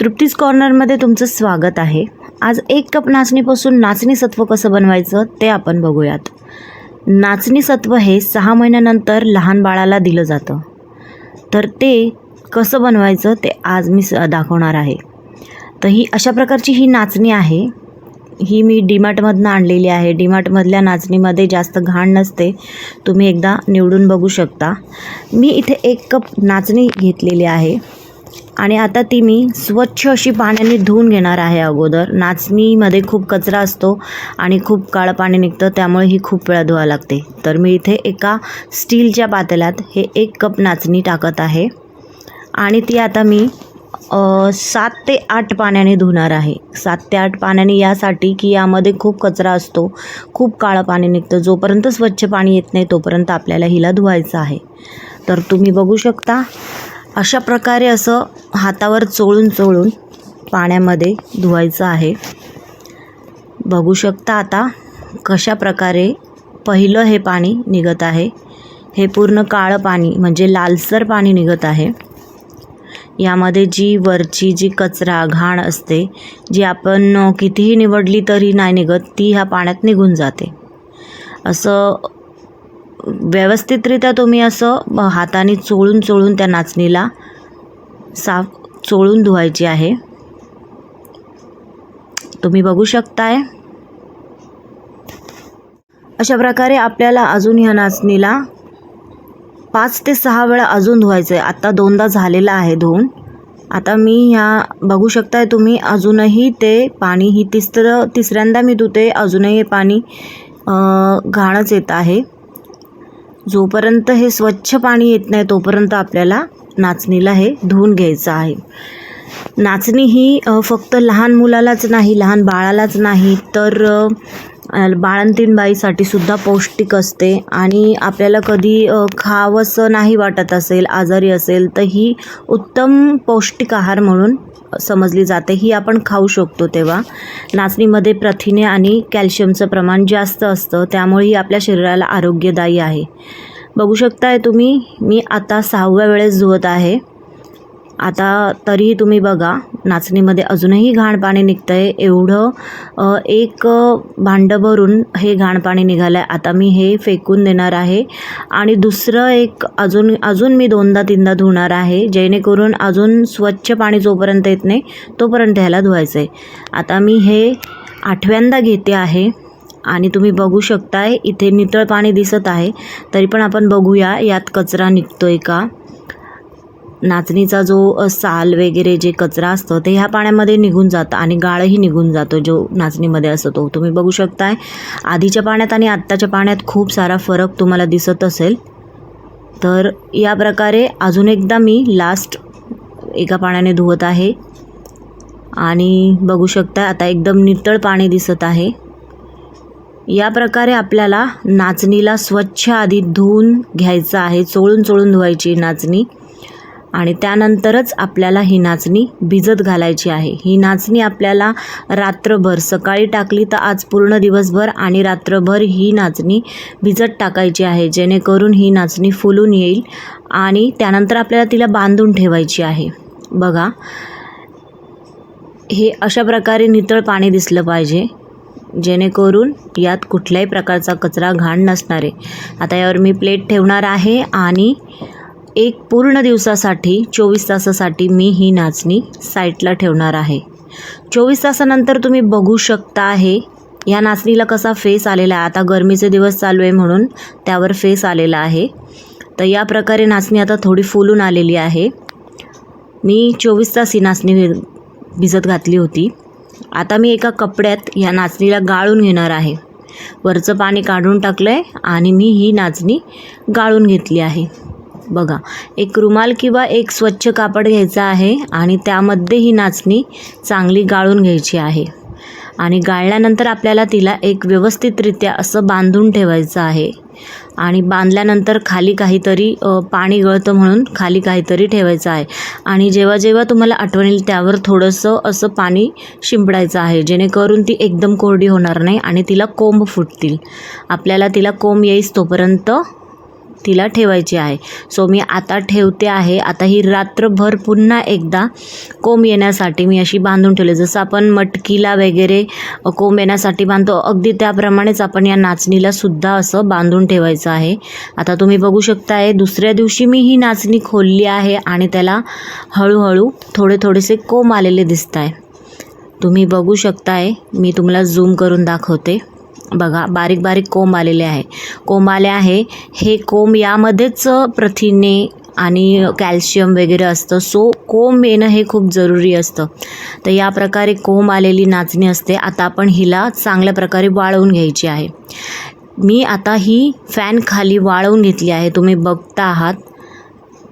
तृप्तीस कॉर्नरमध्ये तुमचं स्वागत आहे. आज एक कप नाचणीपासून नाचणी सत्व कसं बनवायचं ते आपण बघूयात. नाचणी सत्व हे सहा महिन्यानंतर लहान बाळाला दिलं जातं. तर ते कसं बनवायचं ते आज मी स दाखवणार आहे. तर ही अशा प्रकारची ही नाचणी आहे. ही मी डीमार्टमधनं आणलेली आहे. डीमार्टमधल्या नाचणीमध्ये जास्त घाण नसते. तुम्ही एकदा निवडून बघू शकता. मी इथे एक कप नाचणी घेतलेली आहे. आणि आता ती मी स्वच्छ अशी पाण्याने धुवून घेणार आहे अगोदर. नाचणीमध्ये खूप कचरा असतो आणि खूप काळं पाणी निघतं त्यामुळे ही खूप वेळा धुवा लागते. तर मी इथे एका स्टीलच्या पातेल्यात हे एक कप नाचणी टाकत आहे आणि ती आता मी सात ते आठ पाण्याने धुणार आहे. सात ते आठ पाण्याने यासाठी की यामध्ये खूप कचरा असतो खूप काळं पाणी निघतं. जोपर्यंत स्वच्छ पाणी येत नाही तोपर्यंत आपल्याला हिला धुवायचं आहे. तर तुम्ही बघू शकता अशा प्रकारे असं हातावर चोळून चोळून पाण्यामध्ये धुवायचं आहे. बघू शकता आता कशा प्रकारे पहिलं हे पाणी निघत आहे. हे पूर्ण काळं पाणी म्हणजे लालसर पाणी निघत आहे. यामध्ये जी वरची जी कचरा घाण असते जी आपण कितीही निवडली तरी नाही निघत ती ह्या पाण्यात निघून जाते. असं व्यवस्थितरित्या तुम्ही असं हाताने चोळून चोळून त्या नाचणीला साफ चोळून धुवायची आहे. तुम्ही बघू शकताय. अशा प्रकारे आपल्याला अजून ह्या नाचणीला पाच ते सहा वेळा अजून धुवायचं आहे आत्ता दोनदा झालेलं आहे धुवून. आता मी ह्या बघू शकताय तुम्ही अजूनही ते पाणी ही तिसरं तिसऱ्यांदा मी धुते अजूनही हे पाणी घाणच येत आहे. जोपर्यंत हे स्वच्छ पाणी येत नाही तोपर्यंत आपल्याला नाचणीला हे धुवून घ्यायचं आहे. नाचणी ही फक्त लहान मुलालाच नाही लहान बाळालाच नाही तर बाळंतीणबाईसाठी बाळंतीण बाईसाठी सुद्धा पौष्टिक असते. आणि आपल्याला कधी खावंसं नाही वाटत असेल आजारी असेल तर ही उत्तम पौष्टिक आहार म्हणून समजली जाते. ही आपण खाऊ शकतो तेव्हा. नाचणीमध्ये प्रथिने आणि कॅल्शियमचं प्रमाण जास्त असतं. त्यामुळे ही आपल्या शरीराला आरोग्यदायी आहे. बघू शकताय तुम्ही मी आता सहाव्या वेळेस धुवत आहे. आता तरीही तुम्ही बघा नाचणीमध्ये अजूनही घाण पाणी निघतं आहे एवढं एक भांडं भरून हे घाण पाणी निघालं आहे आता मी हे फेकून देणार आहे. आणि दुसरं एक अजून अजून मी दोनदा तीनदा धुणार आहे जेणेकरून अजून स्वच्छ पाणी जोपर्यंत येत नाही तोपर्यंत ह्याला धुवायचं आहे आता मी हे आठव्यांदा घेते आहे. आणि तुम्ही बघू शकताय इथे नितळ पाणी दिसत आहे. तरी पण आपण बघूया यात कचरा निघतो आहे का? नाचणीचा जो साल वगैरे जे कचरा असतं ते ह्या पाण्यामध्ये निघून जातं आणि गाळही निघून जातो जो नाचणीमध्ये असतो तुम्ही बघू शकताय आधीच्या पाण्यात आणि आत्ताच्या पाण्यात खूप सारा फरक तुम्हाला दिसत असेल. तर या प्रकारे अजून एकदा मी लास्ट एका पाण्याने धुवत आहे. आणि बघू शकता आता एकदम नितळ पाणी दिसत आहे. या प्रकारे आपल्याला नाचणीला स्वच्छ आधी धुवून घ्यायचं आहे चोळून चोळून धुवायची नाचणी. आणि त्यानंतरच आपल्याला ही नाचणी भिजत घालायची आहे. ही नाचणी आपल्याला रात्रभर सकाळी टाकली तर आज पूर्ण दिवसभर आणि रात्रभर ही नाचणी भिजत टाकायची आहे. जेणेकरून ही नाचणी फुलून येईल आणि त्यानंतर आपल्याला तिला बांधून ठेवायची आहे. बघा हे अशा प्रकारे नितळ पाणी दिसलं पाहिजे जेणेकरून यात कुठल्याही प्रकारचा कचरा घाण नसणार आहे. आता यावर मी प्लेट ठेवणार आहे आणि एक पूर्ण दिवसासाठी चोवीस तासासाठी मी ही नाचणी साईटला ठेवणार आहे. चोवीस तासानंतर तुम्ही बघू शकता आहे या नाचणीला कसा फेस आलेला आहे. आता गरमीचे दिवस चालू आहे म्हणून त्यावर फेस आलेला आहे. तर या प्रकारे नाचणी आता थोडी फुलून आलेली आहे. मी चोवीस तास ही नाचणी भिजत घातली होती. आता मी एका कपड्यात या नाचणीला गाळून घेणार आहे. वरचं पाणी काढून टाकलं आहे आणि मी ही नाचणी गाळून घेतली आहे. बघा एक रुमाल किंवा एक स्वच्छ कापड घ्यायचं आहे आणि त्यामध्ये ही नाचणी चांगली गाळून घ्यायची आहे. आणि गाळल्यानंतर आपल्याला तिला एक व्यवस्थितरित्या असं बांधून ठेवायचं आहे. आणि बांधल्यानंतर खाली काहीतरी पाणी गळतं म्हणून खाली काहीतरी ठेवायचं आहे. आणि जेव्हा जेव्हा तुम्हाला आठवण येईल त्यावर थोडंसं असं पाणी शिंपडायचं आहे जेणेकरून ती एकदम कोरडी होणार नाही आणि तिला कोंब फुटतील. आपल्याला तिला कोंब येईस तोपर्यंत तिला ठेवायची आहे. सो मी आता ठेवते आहे. आता ही रात्रभर पुन्हा एकदा कोंब येण्यासाठी मी अशी बांधून ठेवले. जसं आपण मटकीला वगैरे कोंब येण्यासाठी बांधतो अगदी त्याप्रमाणेच आपण या नाचणीला सुद्धा असं बांधून ठेवायचं आहे. आता तुम्ही बघू शकताय दुसऱ्या दिवशी मी ही नाचणी खोलली आहे आणि त्याला हळूहळू थोडे थोडेसे कोंब आलेले दिसत आहे तुम्ही बघू शकताय मी तुम्हाला झूम करून दाखवते. बघा बारीक बारीक कोंब आलेले आहे. कोंब आले आहे. हे कोंब यामध्येच प्रथिने आणि कॅल्शियम वगैरे असतं. सो कोंब येणं हे खूप जरुरी असतं. तर या प्रकारे कोंब आलेली नाचणी असते. आता आपण हिला चांगल्या प्रकारे वाळवून घ्यायची आहे. मी आता ही फॅन खाली वाळवून घेतली आहे. तुम्ही बघता आहात.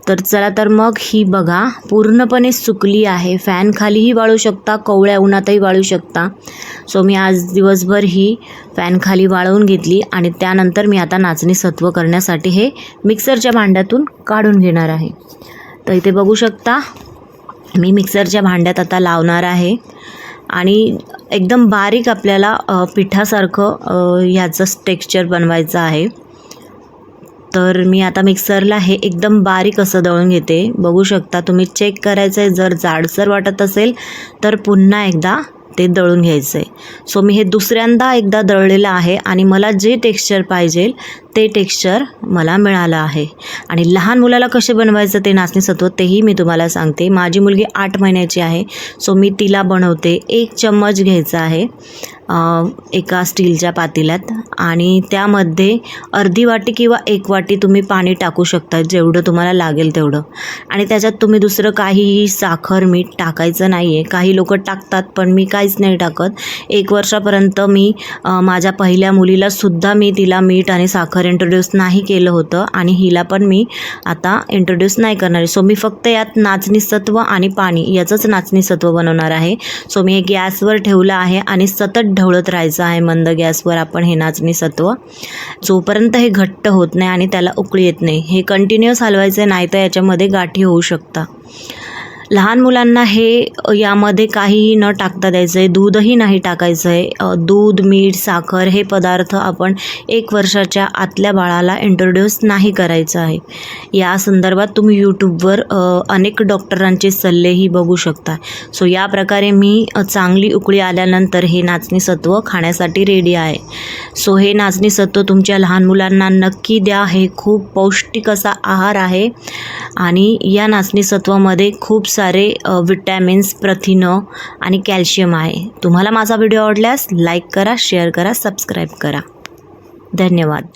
तर चला तर मग ही बघा. पूर्णपणे सुकली आहे. फॅन खालीही वाळू शकता कवळ्या उन्हातही वाळू शकता. सो मी आज दिवसभर ही फॅन खाली वाळवून घेतली आणि त्यानंतर मी आता नाचणी सत्व करण्यासाठी हे मिक्सरच्या भांड्यातून काढून घेणार आहे. तर इथे बघू शकता मी मिक्सरच्या भांड्यात आता लावणार आहे. आणि एकदम बारीक आपल्याला पिठासारखं ह्याचं टेक्स्चर बनवायचं आहे. तर मी आता मिक्सरला हे एकदम बारीक असं दळून घेते. बघू शकता तुम्ही चेक करायचं आहे जर जाडसर वाटत असेल तर पुन्हा एकदा ते दळून घ्यायचं आहे सो मी हे दुसऱ्यांदा एकदा दळलेलं आहे आणि मला जे टेक्स्चर पाहिजे ते टेक्स्चर मला मिळालं आहे. आणि लहान मुलाला कसे बनवायचं ते नाचणी सत्व तेही मी तुम्हाला सांगते. माझी मुलगी आठ महिन्याची आहे सो मी तिला बनवते. एक चम्मच घ्यायचा आहे एका स्टीलच्या पातेल्यात. आणि त्यामध्ये अर्धी वाटी किंवा एक वाटी तुम्ही पाणी टाकू शकता जेवढं तुम्हाला लागेल तेवढं. आणि त्याच्यात तुम्ही दुसरं काहीही साखर मीठ टाकायचं नाही आहे काही लोक टाकतात पण मी काहीच नाही टाकत. एक वर्षापर्यंत मी माझ्या पहिल्या मुलीलासुद्धा मी तिला मीठ आणि साखर इंट्रोड्यूस नाही केलं होतं आणि हिला पण मी आता इंट्रोड्यूस नाही करणार आहे. सो मी फक्त यात नाचणी सत्व आणि पाणी याचंच नाचणी सत्व बनवणार आहे. सो मी हे गॅसवर ठेवलं आहे आणि सतत ढवळत राहायचं आहे मंद गॅसवर आपण हे नाचणी सत्व जोपर्यंत हे घट्ट होत नाही आणि त्याला उकळी येत नाही हे कंटिन्युअस हलवायचं नाही तर याच्यामध्ये गाठी होऊ शकता. लहान मुलांना हे यामध्ये काहीही न टाकता द्यायचं आहे दूधही नाही टाकायचं आहे दूध मीठ साखर हे पदार्थ आपण एक वर्षाच्या आतल्या बाळाला इंट्रोड्यूस नाही करायचं आहे. या संदर्भात तुम्ही यूट्यूबवर अनेक डॉक्टरांचे सल्लेही बघू शकता. सो या प्रकारे मी चांगली उकळी आल्यानंतर हे नाचणी सत्व खाण्यासाठी रेडी आहे. सो हे नाचणी सत्व तुमच्या लहान मुलांना नक्की द्या. हे खूप पौष्टिक असा आहार आहे. आणि या नाचणी सत्वामध्ये खूप सारे विटॅमिन्स प्रथिनं आणि कॅल्शियम आहे. तुम्हाला माझा व्हिडिओ आवडल्यास लाईक करा शेअर करा सबस्क्राईब करा. धन्यवाद.